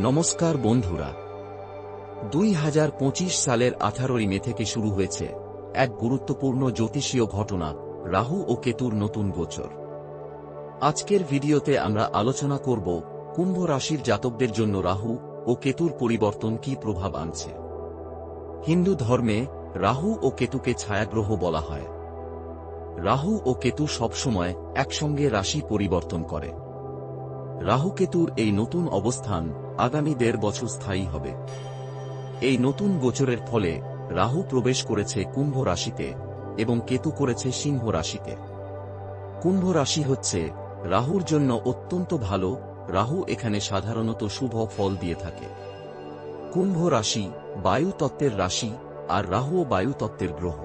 নমস্কার বন্ধুরা। দুই হাজার পঁচিশ সালের আঠারোই মে থেকে শুরু হয়েছে এক গুরুত্বপূর্ণ জ্যোতিষীয় ঘটনা, রাহু ও কেতুর নতুন গোচর। আজকের ভিডিওতে আমরা আলোচনা করব, কুম্ভ রাশির জাতকদের জন্য রাহু ও কেতুর পরিবর্তন কি প্রভাব আনছে। হিন্দু ধর্মে রাহু ও কেতুকে ছায়াগ্রহ বলা হয়। রাহু ও কেতু সবসময় একসঙ্গে রাশি পরিবর্তন করে। রাহু কেতুর এই নতুন অবস্থান আগামী দেড় বছর স্থায়ী হবে। এই নতুন গোচরের ফলে রাহু প্রবেশ করেছে কুম্ভ রাশিতে এবং কেতু করেছে সিংহ রাশিতে। কুম্ভ রাশি হচ্ছে রাহুর জন্য অত্যন্ত ভালো, রাহু এখানে সাধারণত শুভ ফল দিয়ে থাকে। কুম্ভ রাশি বায়ু তত্ত্বের রাশি আর রাহুও বায়ু তত্ত্বের গ্রহ।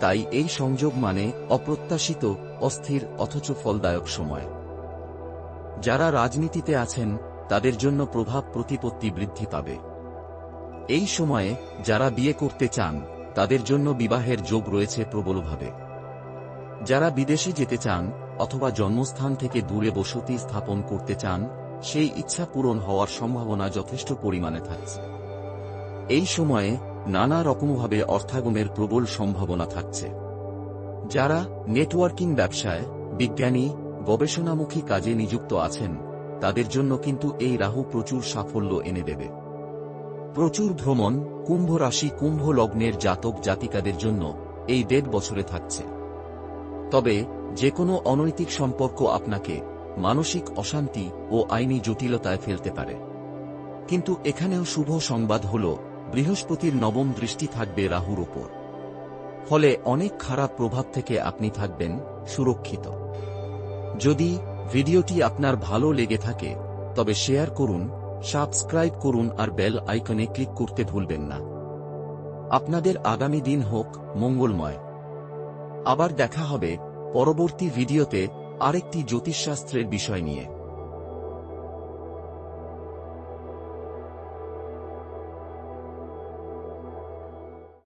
তাই এই সংযোগ মানে অপ্রত্যাশিত, অস্থির, অথচ ফলদায়ক সময়। যারা রাজনীতিতে আছেন, তাদের জন্য প্রভাব প্রতিপত্তি বৃদ্ধি পাবে। এই সময়ে, যারা বিয়ে করতে চান, তাদের জন্য বিবাহের যোগ রয়েছে প্রবলভাবে। যারা বিদেশে যেতে চান, অথবা জন্মস্থান থেকে দূরে বসতি স্থাপন করতে চান, সেই ইচ্ছা পূরণ হওয়ার সম্ভাবনা যথেষ্ট পরিমাণে থাকছে। এই সময়ে, নানা রকমভাবে অর্থাগমের প্রবল সম্ভাবনা থাকছে। যারা নেটওয়ার্কিং ব্যবসায়, বিজ্ঞানী গবেষণামুখী কাজে নিযুক্ত আছেন, তাদের জন্য কিন্তু এই রাহু প্রচুর সাফল্য এনে দেবে। প্রচুর ভ্রমণ কুম্ভ রাশি কুম্ভ লগ্নের জাতক জাতিকাদের জন্য এই দেড় বছরে থাকছে। তবে যে কোনো অনৈতিক সম্পর্ক আপনাকে মানসিক অশান্তি ও আইনি জটিলতায় ফেলতে পারে। কিন্তু এখানেও শুভ সংবাদ হল, বৃহস্পতির নবম দৃষ্টি থাকবে রাহুর ওপর। ফলে অনেক খারাপ প্রভাব থেকে আপনি থাকবেন সুরক্ষিত। যদি ভিডিওটি আপনার ভালো লেগে থাকে, তবে শেয়ার করুন, সাবস্ক্রাইব করুন আর বেল আইকনে ক্লিক করতে ভুলবেন না। আপনাদের আগামী দিন হোক মঙ্গলময়। আবার দেখা হবে পরবর্তী ভিডিওতে আরেকটি জ্যোতিষশাস্ত্রের বিষয় নিয়ে।